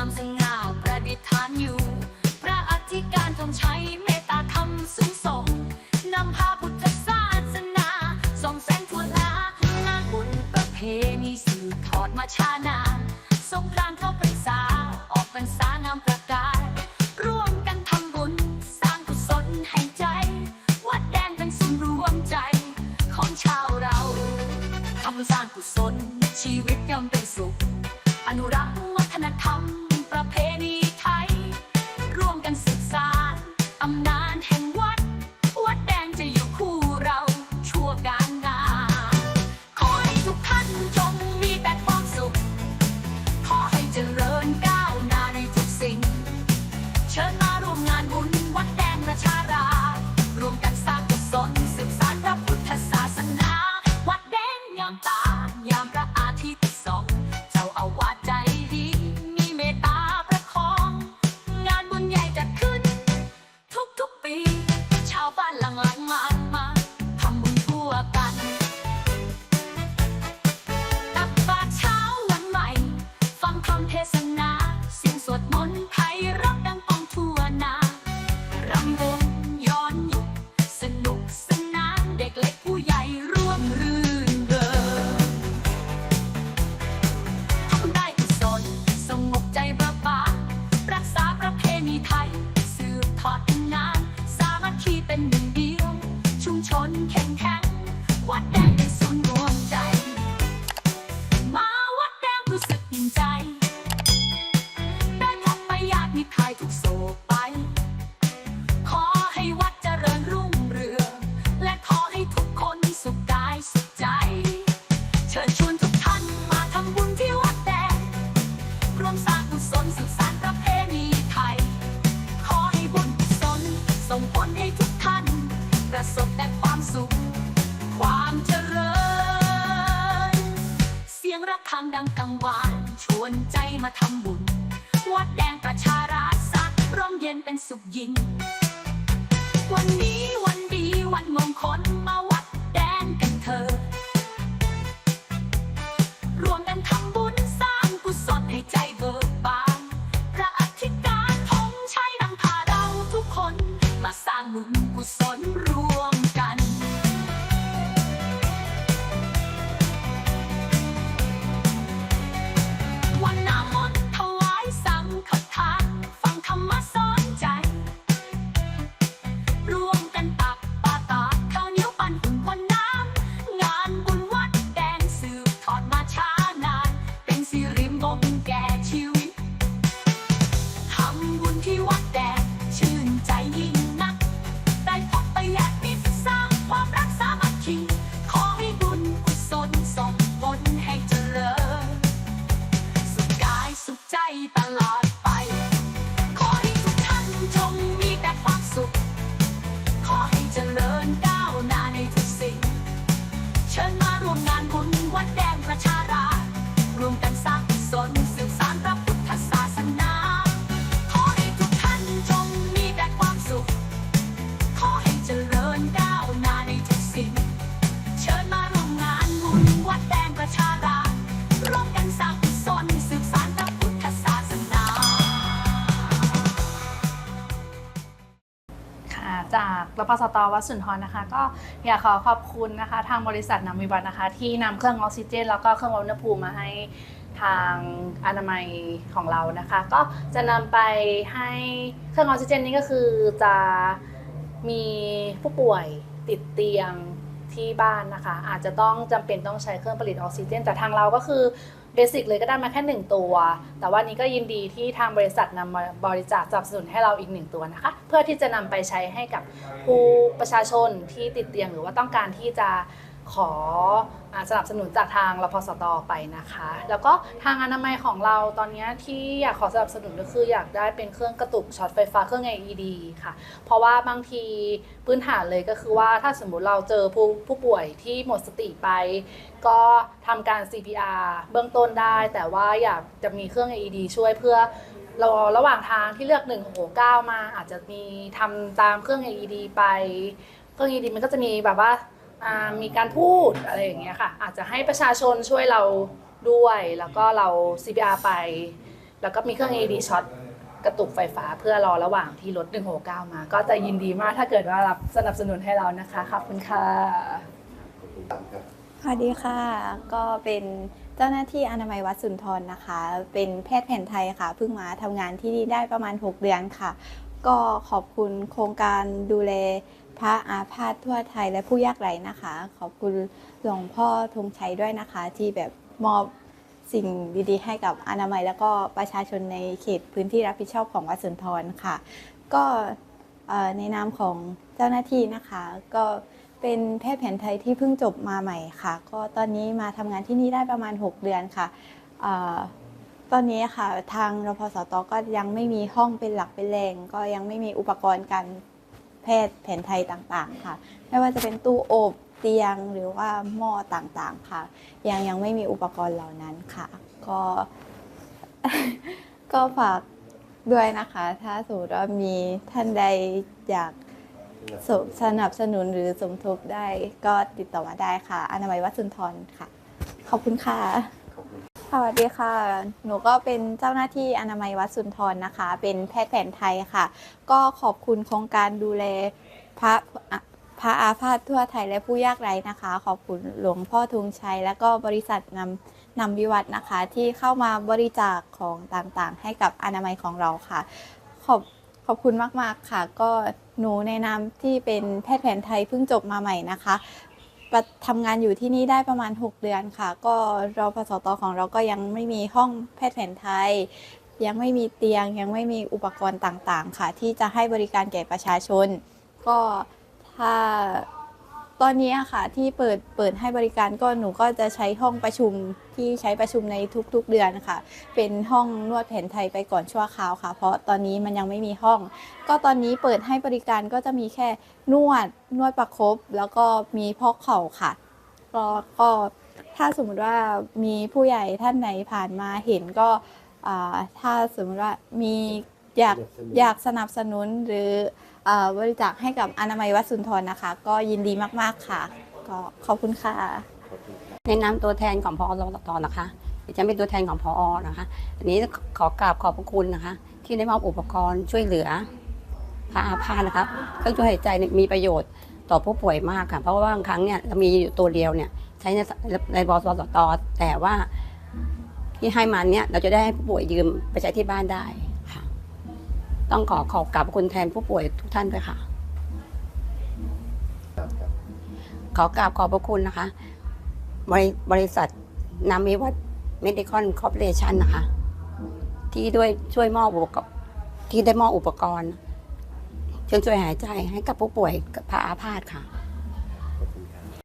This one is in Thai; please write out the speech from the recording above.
ามสง่าประดิษฐานอยู่ พระอธิการทรงใช้เมตตาธรรมสูงส่งนำพาพุทธศาสนาส่องแสงทั่วลางานบุญประเพณีสืบทอดมาช้านานทรงพรานเข้าพรรษาออกพรรษานำประกาศ ร่วมกันทำบุญ สร้างกุศลให้ใจ วัดแดงเป็นสูนย์รวมใจ ของชาวเราทำสร้างกุศลชีวิตย่อมเป็น ชิญมาร่วมงานบุญ ประสบแต่ความสุข ความเจริญ เสียงระฆังดังกังวานชวนใจมาทำบุญ วัดแดงประชาราษฎร์สักร่มเย็นเป็นสุขยิ่งวันนี้วันดีวันม ปสตวัดสุนทรนะคะ ก็อยากขอขอบคุณนะคะ ทางบริษัทนำวิวัฒน์นะคะ ที่นำเครื่องออกซิเจน แล้วก็เครื่องวัดอุณหภูมิมาให้ทางอนามัยของเรานะคะ ก็จะนำไปให้เครื่องออกซิเจนนี้ก็คือจะมีผู้ป่วยติดเตียงที่บ้านนะคะ อาจจะต้องจำเป็นต้องใช้เครื่องผลิตออกซิเจน แต่ทางเราก็คือ เบสิกเลยก็ได้มาแค่หนึ่งตัว แต่ว่านี้ก็ยินดีที่ทางบริษัทนำมาบริจาคสนับสนุนให้เราอีกหนึ่งตัวนะคะ เพื่อที่จะนำไปใช้ให้กับผู้ประชาชนที่ติดเตียงหรือว่าต้องการที่จะ ขออสนับสนุนจากทางรพสตไปนะคะ แล้วก็ทางอนามัยของเราตอนนี้ที่อยากขอสนับสนุนก็คืออยากได้เป็นเครื่องกระตุกช็อตไฟฟ้าเครื่อง AED ค่ะ เพราะว่าบางทีพื้นฐานเลยก็คือว่าถ้าสมมุติเราเจอผู้ผู้ป่วยที่หมดสติไป ก็ทำการ CPR เบื้องต้นได้ แต่ว่าอยากจะมีเครื่อง AED ช่วยเพื่อเราระหว่างทางที่เลือก1 6 9มาอาจจะมีทำตามเครื่อง AED ไป เครื่อง AED มันก็จะมีแบบว่า มีการพูดอะไรอย่างเงี้ยค่ะ อาจจะให้ประชาชนช่วยเราด้วยแล้วก็เรา CPR ไป แล้วก็มีเครื่อง AED ช็อตกระตุกไฟฟ้าเพื่อรอระหว่างที่รถ 169 มา ก็จะยินดีมากถ้าเกิดว่ารับสนับสนุนให้เรานะคะขอบคุณค่ะสวัสดีค่ะ ก็เป็นเจ้าหน้าที่อนามัยวัดสุนทรนะคะ เป็นแพทย์แผนไทยค่ะเพิ่งมาทำงานที่นี่ได้ประมาณ 6 เดือนค่ะ ก็ขอบคุณโครงการดูแล พระอาพาธทั่วไทยและผู้ยากไร้นะคะ ขอบคุณหลวงพ่อธงชัยด้วยนะคะ ที่แบบมอบสิ่งดีๆ ให้กับอนามัย แล้วก็ประชาชนในเขตพื้นที่รับผิดชอบของวัดสุนทรค่ะ ก็ในนามของเจ้าหน้าที่นะคะ ก็เป็นแพทย์แผนไทยที่เพิ่งจบมาใหม่ค่ะ ก็ตอนนี้มาทำงานที่นี่ได้ประมาณ 6 เดือนค่ะตอนนี้ค่ะทางรพสตก็ยังไม่มีห้องเป็นหลักเป็นแหล่งก็ยังไม่มีอุปกรณ์การ แพทย์แผนไทยต่างๆค่ะ ไม่ว่าจะเป็นตู้อบเตียงหรือว่าหม้อต่างๆค่ะ ยังยังไม่มีอุปกรณ์เหล่านั้นค่ะ ก็ก็ฝากด้วยนะคะ ถ้าสมมติว่ามีท่านใดอยากสสนับสนุนหรือสมทบได้ก็ติดต่อมาได้ค่ะ อนามัยวัดสุนทรค่ะ ขอบคุณค่ะ สวัสดีค่ะ หนูก็เป็นเจ้าหน้าที่อนามัยวัดสุนทรนะคะ เป็นแพทย์แผนไทยค่ะ ก็ขอบคุณโครงการดูแลพระพระอาพาธทั่วไทยและผู้ยากไร้นะคะ ขอบคุณหลวงพ่อทุงชัย และก็บริษัทนำนำวิวัฒนะคะ ที่เข้ามาบริจาคของต่างๆ ให้กับอนามัยของเราค่ะ ขอบขอบคุณมากๆค่ะ ก็หนูในนามที่เป็นแพทย์แผนไทยเพิ่งจบมาใหม่นะคะ ทำงานอยู่ที่นี่ได้ประมาณ 6 เดือนค่ะ ก็รอพสตของเราก็ยังไม่มีห้องแพทย์แผนไทย ยังไม่มีเตียง ยังไม่มีอุปกรณ์ต่างๆ ค่ะ ที่จะให้บริการแก่ประชาชน ก็ถ้า ตอนนี้ค่ะที่เปิดเปิดให้บริการก็หนูก็จะใช้ห้องประชุมที่ใช้ประชุมในทุกๆเดือนค่ะ เป็นห้องนวดแผนไทยไปก่อนชั่วคราวค่ะ เพราะตอนนี้มันยังไม่มีห้อง ก็ตอนนี้เปิดให้บริการก็จะมีแค่นวดนวดประครบแล้วก็มีพอกเข่าค่ะก็ก็ถ้าสมมติว่ามีผู้ใหญ่ท่านไหนผ่านมาเห็นก็ถ้าสมมติว่ามีอยากอยากสนับสนุนหรือ บริจาคให้กับอนามัยวัดสุนทรนะคะ ก็ยินดีมากๆค่ะ ก็ขอบคุณค่ะ ในนามตัวแทนของพอรตนะคะดิฉันเป็นตัวแทนของพอนะคะอันนี้ขอกราบขอบพระคุณนะคะ ที่ได้มอบอุปกรณ์ช่วยเหลือพระอาพาธนะครับเครื่องช่วยหายใจมีประโยชน์ต่อผู้ป่วยมากค่ะ เพราะว่าบางครั้งเนี่ยเรามีอยู่ตัวเดียวเนี่ยใช้ในในบสสตแต่ว่าที่ให้มาเนี่ยเราจะได้ให้ผู้ป่วยยืมไปใช้ที่บ้านได้ ต้องขอขอบคุณแทนผู้ป่วยทุกท่านด้วยค่ะ ขอกราบขอบพระคุณนะคะ บริบริษัทนามิวัตเมดิคอนคอร์ปอเรชันนะคะ ที่ด้วยช่วยมอบอุปกรณ์ที่ได้มอบอุปกรณ์ช่วยช่วยหายใจให้กับผู้ป่วยกับพระอาพาธค่ะ